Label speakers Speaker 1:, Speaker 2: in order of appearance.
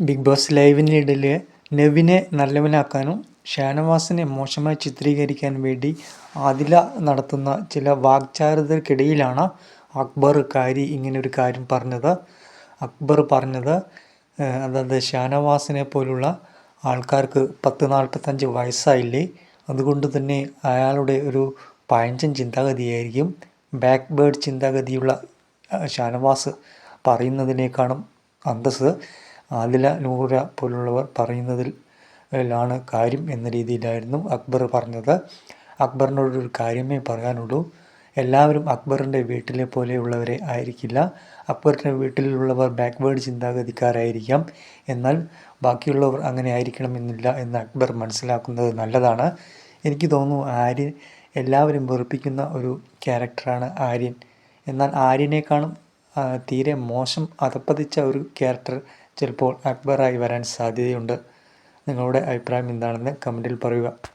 Speaker 1: Big boss ലൈവിനിടയിൽ നെവിനെ നല്ലവനാക്കാനും ഷാനവാസിനെ മോശമായി ചിത്രീകരിക്കാൻ വേണ്ടി ആദില നടത്തുന്ന ചില വാക്ചാരുതർക്കിടയിലാണ് അക്ബർ കാരി ഇങ്ങനെ ഒരു കാര്യം പറഞ്ഞത്. അക്ബർ പറഞ്ഞത് അതായത് ഷാനവാസിനെ പോലുള്ള ആൾക്കാർക്ക് പത്ത് നാൽപ്പത്തഞ്ച് വയസ്സായില്ലേ അതുകൊണ്ട് തന്നെ അയാളുടെ ഒരു പഴഞ്ചൻ ചിന്താഗതിയായിരിക്കും. ബാക്ക് ബേർഡ് ചിന്താഗതിയുള്ള ഷാനവാസ് പറയുന്നതിനേക്കാളും അന്തസ്സ്. ആദില നൂറ പോലുള്ളവർ പറയുന്നതിൽ ാണ് കാര്യം എന്ന രീതിയിലായിരുന്നു അക്ബർ പറഞ്ഞത്. അക്ബറിനോടൊരു കാര്യമേ പറയാനുള്ളൂ. എല്ലാവരും അക്ബറിന്റെ വീട്ടിലെ പോലെയുള്ളവരെ ആയിരിക്കില്ല. അക്ബറിന്റെ വീട്ടിലുള്ളവർ ബാക്ക്വേർഡ് ചിന്താഗതിക്കാരായിരിക്കാം. എന്നാൽ ബാക്കിയുള്ളവർ അങ്ങനെ ആയിരിക്കണമെന്നില്ല എന്ന് അക്ബർ മനസ്സിലാക്കുന്നത് നല്ലതാണ്. എനിക്ക് തോന്നുന്നു ആര്യൻ എല്ലാവരും വെറുപ്പിക്കുന്ന ഒരു ക്യാരക്ടറാണ് ആര്യൻ. എന്നാൽ ആര്യനേക്കാളും തീരെ മോശം അതപ്പതിച്ച ഒരു ക്യാരക്ടർ ചിലപ്പോൾ അക്ബറായി വരാൻ സാധ്യതയുണ്ട്. നിങ്ങളുടെ അഭിപ്രായം എന്താണെന്ന് കമന്റിൽ പറയുക.